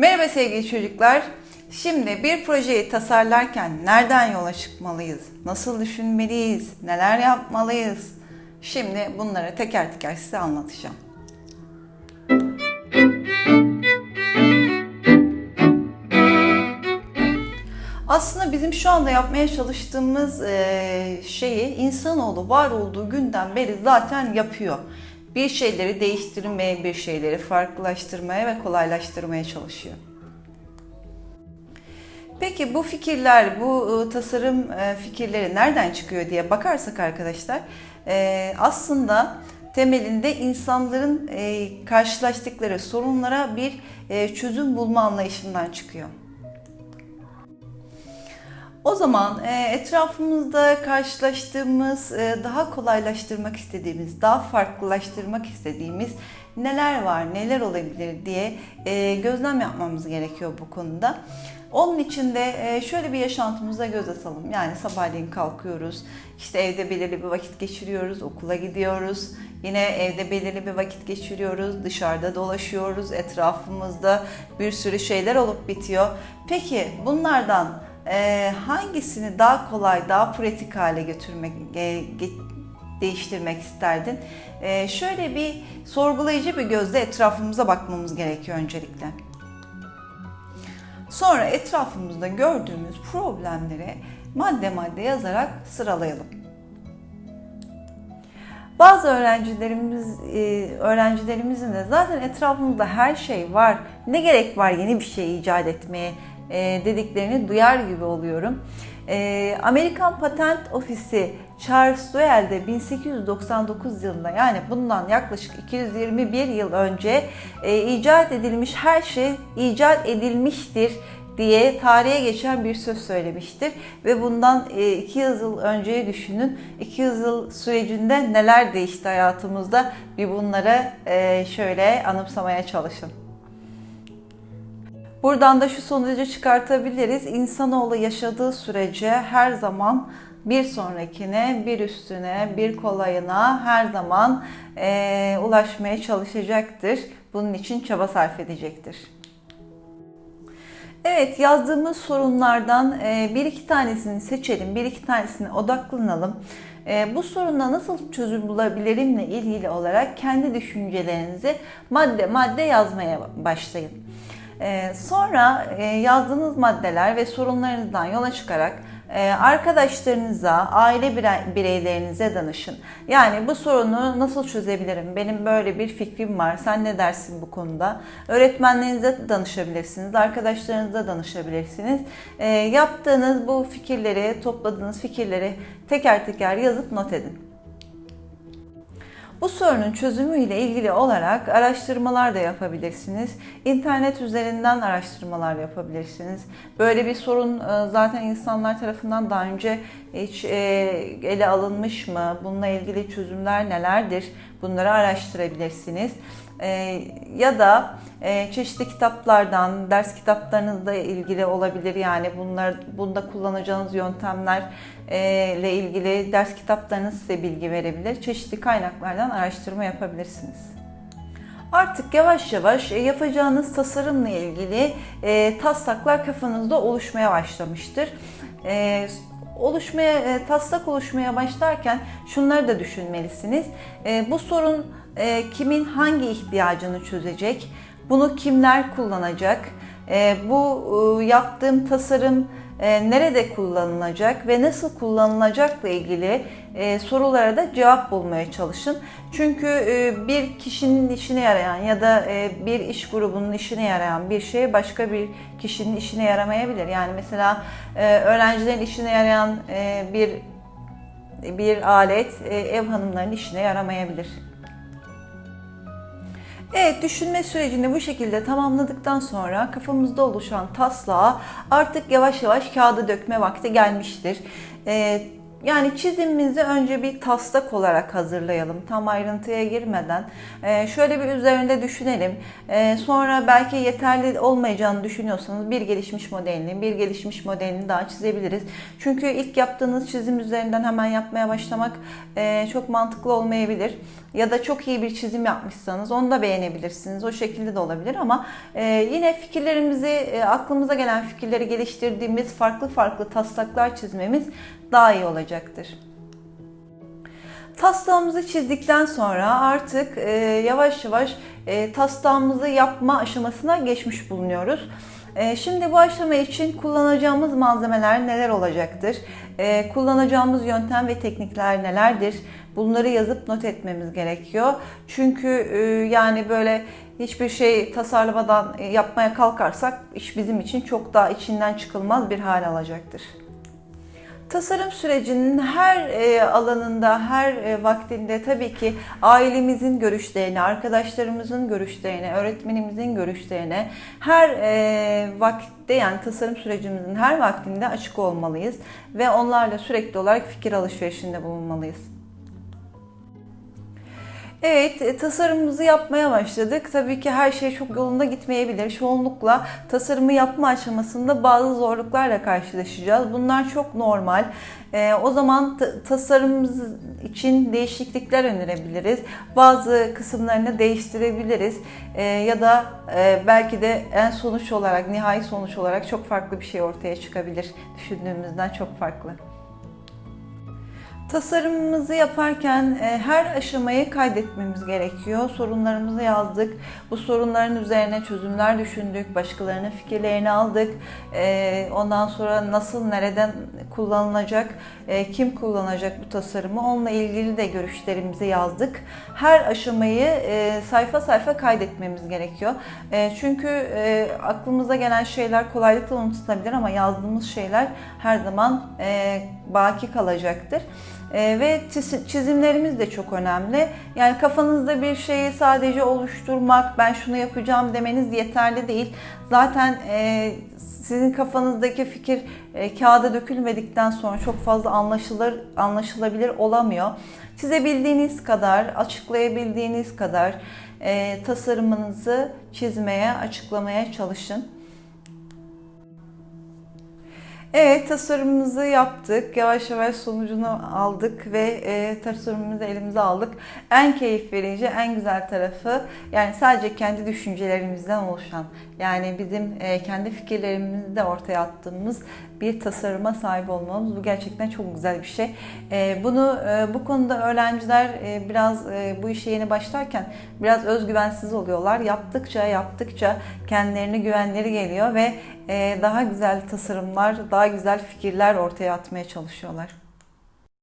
Merhaba sevgili çocuklar. Şimdi bir projeyi tasarlarken nereden yola çıkmalıyız? Nasıl düşünmeliyiz? Neler yapmalıyız? Şimdi bunları teker teker size anlatacağım. Aslında bizim şu anda yapmaya çalıştığımız şeyi insanoğlu var olduğu günden beri zaten yapıyor. Bir şeyleri değiştirmeye, bir şeyleri farklılaştırmaya ve kolaylaştırmaya çalışıyor. Peki bu fikirler, bu e, tasarım e, fikirleri nereden çıkıyor diye bakarsak arkadaşlar, e, aslında temelinde insanların karşılaştıkları sorunlara bir çözüm bulma anlayışından çıkıyor. O zaman e, etrafımızda karşılaştığımız, e, daha kolaylaştırmak istediğimiz, daha farklılaştırmak istediğimiz neler var, neler olabilir diye e, gözlem yapmamız gerekiyor bu konuda. Onun için de şöyle bir yaşantımıza göz atalım. Yani sabahleyin kalkıyoruz, işte evde belirli bir vakit geçiriyoruz, okula gidiyoruz. Yine evde belirli bir vakit geçiriyoruz, dışarıda dolaşıyoruz, etrafımızda bir sürü şeyler olup bitiyor. Peki bunlardan ee, hangisini daha kolay, daha pratik hale götürmek, e, değiştirmek isterdin? Ee, şöyle bir sorgulayıcı bir gözle etrafımıza bakmamız gerekiyor öncelikle. Sonra etrafımızda gördüğümüz problemleri madde madde yazarak sıralayalım. Bazı öğrencilerimiz e, öğrencilerimizin de zaten etrafımızda her şey var. Ne gerek var yeni bir şey icat etmeye e, dediklerini duyar gibi oluyorum. E, Amerikan Patent Ofisi Charles Doyle'de 1899 yılında yani bundan yaklaşık 221 yıl önce e, icat edilmiş her şey icat edilmiştir diye tarihe geçen bir söz söylemiştir. Ve bundan 200 yıl önceyi düşünün. 200 yıl sürecinde neler değişti hayatımızda bir bunları e, şöyle anımsamaya çalışın. Buradan da şu sonucu çıkartabiliriz. İnsanoğlu yaşadığı sürece her zaman bir sonrakine, bir üstüne, bir kolayına her zaman e, ulaşmaya çalışacaktır. Bunun için çaba sarf edecektir. Evet yazdığımız sorunlardan e, bir iki tanesini seçelim, bir iki tanesine odaklanalım. E, bu soruna nasıl çözüm bulabilirimle ilgili olarak kendi düşüncelerinizi madde madde yazmaya başlayın. E, sonra yazdığınız maddeler ve sorunlarınızdan yola çıkarak arkadaşlarınıza, aile bireylerinize danışın. Yani bu sorunu nasıl çözebilirim? Benim böyle bir fikrim var. Sen ne dersin bu konuda? Öğretmenlerinize danışabilirsiniz, arkadaşlarınıza danışabilirsiniz. Yaptığınız bu fikirleri, topladığınız fikirleri teker teker yazıp not edin. Bu sorunun çözümü ile ilgili olarak araştırmalar da yapabilirsiniz. İnternet üzerinden araştırmalar yapabilirsiniz. Böyle bir sorun e, zaten insanlar tarafından daha önce hiç e, ele alınmış mı? Bununla ilgili çözümler nelerdir? Bunları araştırabilirsiniz. E, ya da çeşitli kitaplardan, ders kitaplarınızla ilgili olabilir. Yani bunlar, bunda kullanacağınız yöntemler ile ilgili ders kitaplarınız size bilgi verebilir. Çeşitli kaynaklardan araştırma yapabilirsiniz. Artık yavaş yavaş yapacağınız tasarımla ilgili taslaklar kafanızda oluşmaya başlamıştır. Oluşmaya, taslak oluşmaya başlarken şunları da düşünmelisiniz. Bu sorun kimin hangi ihtiyacını çözecek? Bunu kimler kullanacak? Bu yaptığım tasarım e, nerede kullanılacak ve nasıl kullanılacakla ilgili e, sorulara da cevap bulmaya çalışın. Çünkü e, bir kişinin işine yarayan ya da bir iş grubunun işine yarayan bir şey başka bir kişinin işine yaramayabilir. Yani mesela öğrencilerin işine yarayan bir bir alet ev hanımlarının işine yaramayabilir. Evet düşünme sürecini bu şekilde tamamladıktan sonra kafamızda oluşan taslağı artık yavaş yavaş kağıda dökme vakti gelmiştir. Ee, Yani çizimimizi önce bir taslak olarak hazırlayalım. Tam ayrıntıya girmeden. Ee, şöyle bir üzerinde düşünelim. Ee, sonra belki yeterli olmayacağını düşünüyorsanız bir gelişmiş modelini, bir gelişmiş modelini daha çizebiliriz. Çünkü ilk yaptığınız çizim üzerinden hemen yapmaya başlamak e, çok mantıklı olmayabilir. Ya da çok iyi bir çizim yapmışsanız onu da beğenebilirsiniz. O şekilde de olabilir ama e, yine fikirlerimizi, e, aklımıza gelen fikirleri geliştirdiğimiz farklı farklı taslaklar çizmemiz daha iyi olacaktır. Taslağımızı çizdikten sonra artık e, yavaş yavaş e, taslağımızı yapma aşamasına geçmiş bulunuyoruz. E, şimdi bu aşama için kullanacağımız malzemeler neler olacaktır? E, kullanacağımız yöntem ve teknikler nelerdir? Bunları yazıp not etmemiz gerekiyor. Çünkü e, yani böyle hiçbir şey tasarlamadan e, yapmaya kalkarsak iş bizim için çok daha içinden çıkılmaz bir hal alacaktır. Tasarım sürecinin her e, alanında, her e, vaktinde tabii ki ailemizin görüşlerine, arkadaşlarımızın görüşlerine, öğretmenimizin görüşlerine her e, vakitte yani tasarım sürecimizin her vaktinde açık olmalıyız ve onlarla sürekli olarak fikir alışverişinde bulunmalıyız. Evet, e, tasarımımızı yapmaya başladık. Tabii ki her şey çok yolunda gitmeyebilir. Çoğunlukla tasarımı yapma aşamasında bazı zorluklarla karşılaşacağız. Bunlar çok normal. E, o zaman tasarımımız için değişiklikler önerebiliriz. Bazı kısımlarını değiştirebiliriz. E, ya da e, belki de en sonuç olarak, nihai sonuç olarak çok farklı bir şey ortaya çıkabilir. Düşündüğümüzden çok farklı. Tasarımımızı yaparken e, her aşamayı kaydetmemiz gerekiyor. Sorunlarımızı yazdık. Bu sorunların üzerine çözümler düşündük. Başkalarının fikirlerini aldık. E, ondan sonra nasıl, nereden kullanılacak, e, kim kullanacak bu tasarımı onunla ilgili de görüşlerimizi yazdık. Her aşamayı sayfa sayfa kaydetmemiz gerekiyor. Çünkü aklımıza gelen şeyler kolaylıkla unutulabilir ama yazdığımız şeyler her zaman baki kalacaktır. E, ve çiz- çizimlerimiz de çok önemli. Yani kafanızda bir şeyi sadece oluşturmak, ben şunu yapacağım demeniz yeterli değil. Zaten e, sizin kafanızdaki fikir e, kağıda dökülmedikten sonra çok fazla anlaşılır, anlaşılabilir olamıyor. Çizebildiğiniz kadar, açıklayabildiğiniz kadar e, tasarımınızı çizmeye, açıklamaya çalışın. Evet tasarımımızı yaptık. Yavaş yavaş sonucunu aldık ve e, tasarımımızı elimize aldık. En keyif verici, en güzel tarafı yani sadece kendi düşüncelerimizden oluşan yani bizim e, kendi fikirlerimizi de ortaya attığımız bir tasarıma sahip olmamız bu gerçekten çok güzel bir şey. E, bunu e, bu konuda öğrenciler e, biraz e, bu işe yeni başlarken biraz özgüvensiz oluyorlar. Yaptıkça yaptıkça kendilerine güvenleri geliyor ve e, daha güzel tasarımlar, daha güzel fikirler ortaya atmaya çalışıyorlar.